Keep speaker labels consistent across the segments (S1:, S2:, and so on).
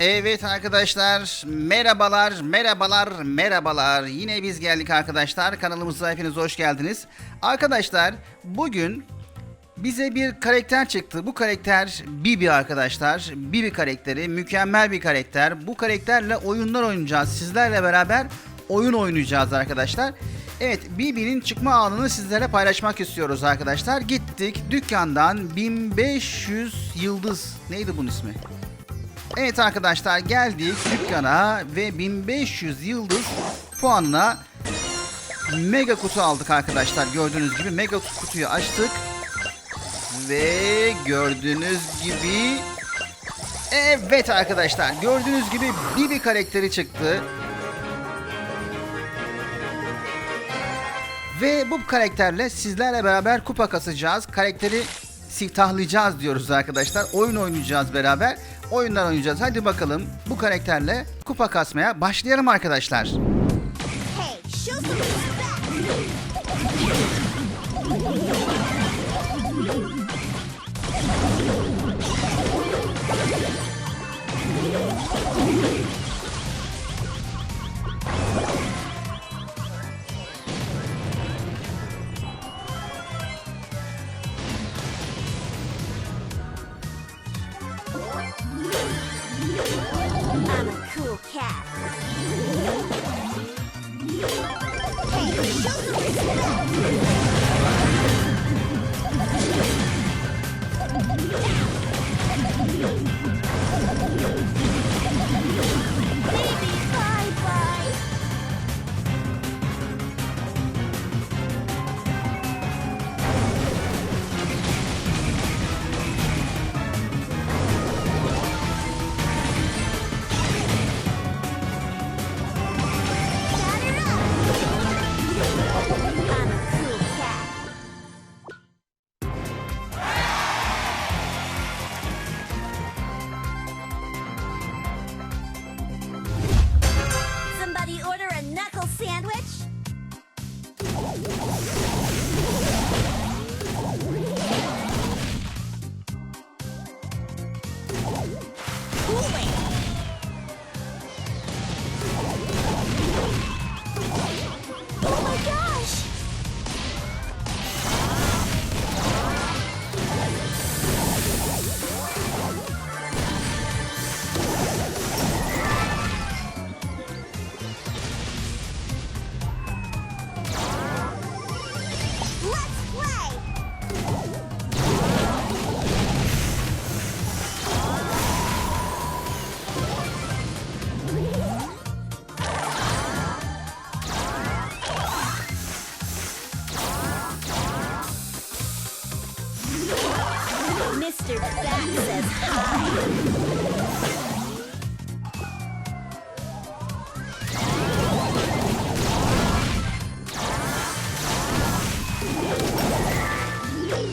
S1: Evet arkadaşlar merhabalar merhabalar merhabalar yine biz geldik arkadaşlar kanalımıza hepiniz hoş geldiniz. Arkadaşlar bugün bize bir karakter çıktı bu karakter Bibi arkadaşlar Bibi karakteri mükemmel bir karakter bu karakterle oyunlar oynayacağız sizlerle beraber oyun oynayacağız arkadaşlar. Evet Bibi'nin çıkma anını sizlere paylaşmak istiyoruz arkadaşlar. Gittik dükkandan 1500 yıldız neydi bunun ismi? Evet arkadaşlar geldik dükkana ve 1500 yıldız puanına mega kutu aldık arkadaşlar. Gördüğünüz gibi mega kutuyu açtık. Ve gördüğünüz gibi Evet arkadaşlar gördüğünüz gibi Bibi karakteri çıktı. Ve bu karakterle sizlerle beraber kupa kasacağız. Karakteri siftahlayacağız diyoruz arkadaşlar. Oyun oynayacağız beraber. Oyunlar oynayacağız. Hadi bakalım bu karakterle kupa kasmaya başlayalım arkadaşlar.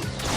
S2: Thank you.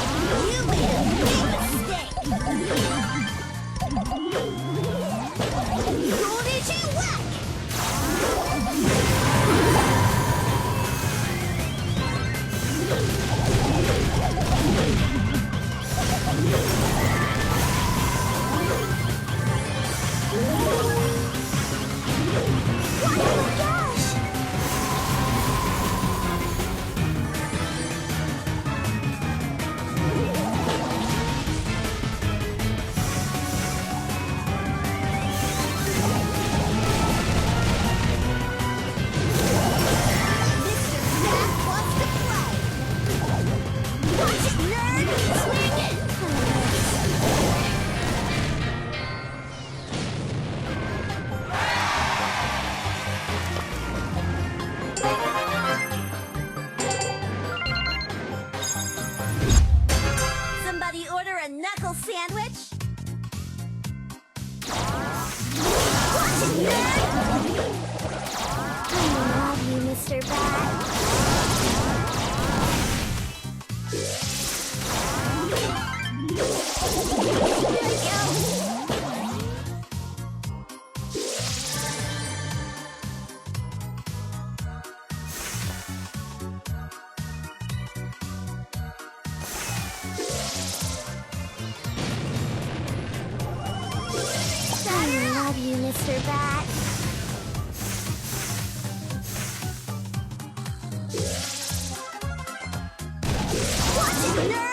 S2: Yeah.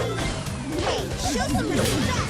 S2: Hey, show some respect!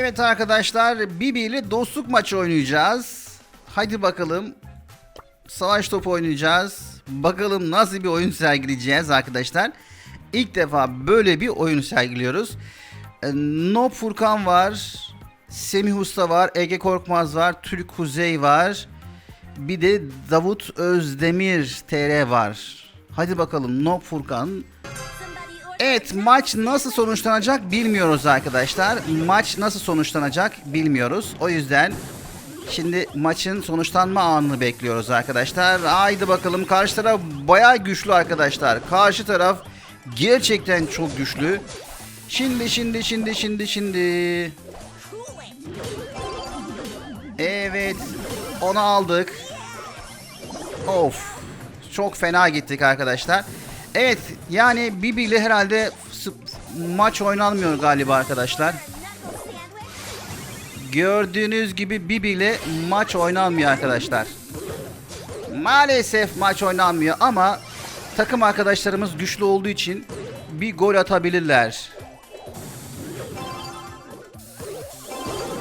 S1: Evet arkadaşlar Bibi ile dostluk maçı oynayacağız. Hadi bakalım. Savaş topu oynayacağız. Bakalım nasıl bir oyun sergileyeceğiz arkadaşlar. İlk defa böyle bir oyun sergiliyoruz. Ee, Nob Furkan var. Semih Usta var. Ege Korkmaz var. Türk Kuzey var. Bir de Davut Özdemir TR var. Hadi bakalım Nob Furkan Evet maç nasıl sonuçlanacak bilmiyoruz arkadaşlar. Maç nasıl sonuçlanacak bilmiyoruz. O yüzden şimdi maçın sonuçlanma anını bekliyoruz arkadaşlar. Haydi bakalım karşı taraf bayağı güçlü arkadaşlar. Karşı taraf gerçekten çok güçlü. Şimdi şimdi şimdi şimdi şimdi. Evet onu aldık. Of. Çok fena gittik arkadaşlar. Evet yani Bibi ile herhalde maç oynanmıyor galiba arkadaşlar. Gördüğünüz gibi Bibi ile maç oynanmıyor arkadaşlar. Maalesef maç oynanmıyor ama takım arkadaşlarımız güçlü olduğu için bir gol atabilirler.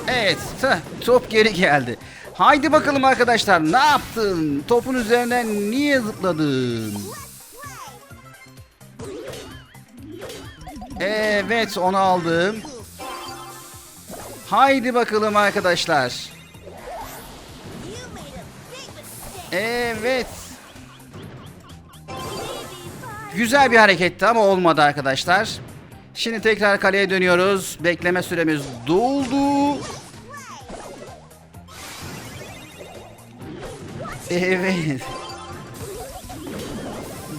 S1: Evet, top geri geldi. Haydi bakalım arkadaşlar, ne yaptın? Topun üzerinden niye zıpladın? Evet, onu aldım. Haydi bakalım arkadaşlar. Evet. Güzel bir hareketti ama olmadı arkadaşlar. Şimdi tekrar kaleye dönüyoruz. Bekleme süremiz doldu. Evet.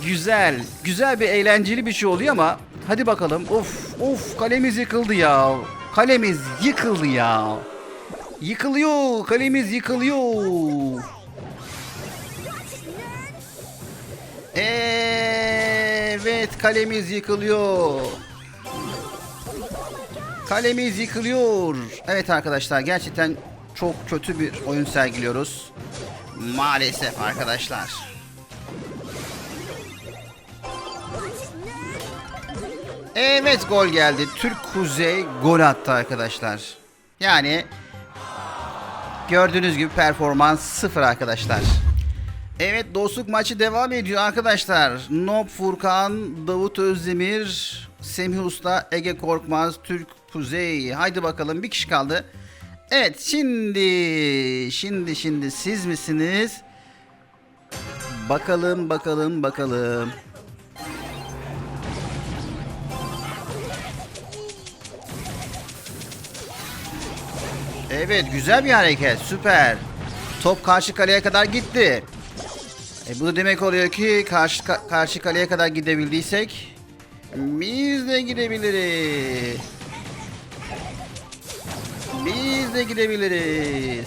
S1: Güzel. Güzel bir eğlenceli bir şey oluyor ama hadi bakalım. Of of kalemiz yıkıldı ya. Kalemiz yıkıldı ya. Yıkılıyor. Kalemiz yıkılıyor. Evet kalemiz yıkılıyor. Kalemiz yıkılıyor. Evet arkadaşlar gerçekten çok kötü bir oyun sergiliyoruz. Maalesef arkadaşlar. Evet gol geldi. Türk Kuzey gol attı arkadaşlar. Yani gördüğünüz gibi performans sıfır arkadaşlar. Evet dostluk maçı devam ediyor arkadaşlar. Nob Furkan, Davut Özdemir, Semih Usta, Ege Korkmaz, Türk Kuzey. Haydi bakalım bir kişi kaldı. Evet şimdi şimdi şimdi siz misiniz? Bakalım bakalım bakalım. Evet güzel bir hareket süper. Top karşı kaleye kadar gitti. E bu da demek oluyor ki karşı ka- karşı kaleye kadar gidebildiysek biz de gidebiliriz. Biz de gidebiliriz.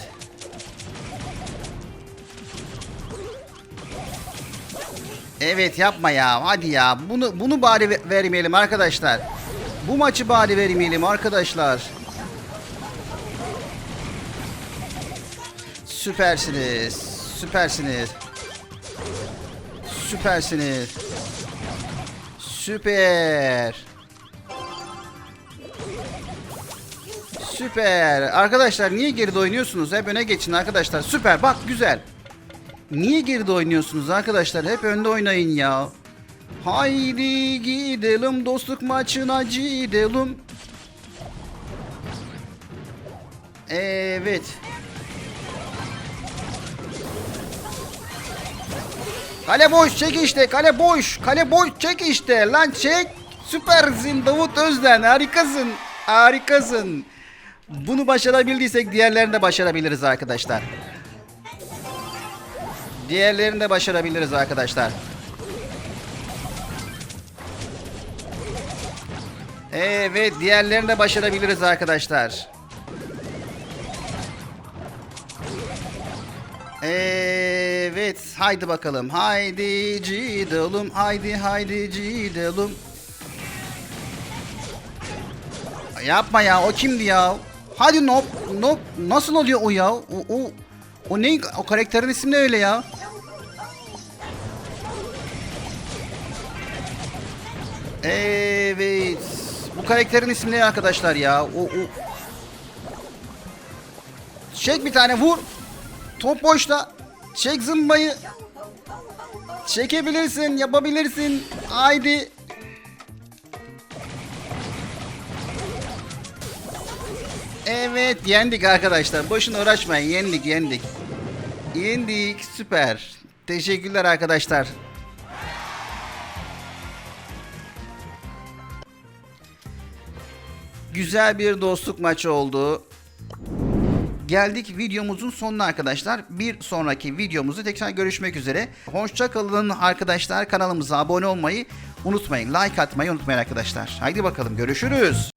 S1: Evet yapma ya. Hadi ya. Bunu bunu bari ve- vermeyelim arkadaşlar. Bu maçı bari vermeyelim arkadaşlar. Süpersiniz. Süpersiniz. Süpersiniz. Süper. Süper. Arkadaşlar niye geride oynuyorsunuz? Hep öne geçin arkadaşlar. Süper. Bak güzel. Niye geride oynuyorsunuz arkadaşlar? Hep önde oynayın ya. Haydi gidelim dostluk maçına gidelim. Evet. Kale boş çek işte kale boş kale boş çek işte. Lan çek süpersin Davut Özden harikasın harikasın. Bunu başarabildiysek diğerlerini de başarabiliriz arkadaşlar. Diğerlerini de başarabiliriz arkadaşlar. Evet diğerlerini de başarabiliriz arkadaşlar. Evet, haydi bakalım. Haydi gidelim, haydi haydi gidelim. Yapma ya, o kimdi ya? Hadi Nop, Nop nasıl oluyor o ya? O, o, o ne? O karakterin ismi ne öyle ya? Evet. Bu karakterin ismi ne arkadaşlar ya? O, o. Çek bir tane vur. Top boşta. Çek zımbayı. Çekebilirsin, yapabilirsin. Haydi. Evet, yendik arkadaşlar. Boşuna uğraşmayın. Yendik, yendik. Yendik, süper. Teşekkürler arkadaşlar. Güzel bir dostluk maçı oldu. Geldik videomuzun sonuna arkadaşlar. Bir sonraki videomuzda tekrar görüşmek üzere. Hoşça kalın arkadaşlar. Kanalımıza abone olmayı unutmayın. Like atmayı unutmayın arkadaşlar. Haydi bakalım görüşürüz.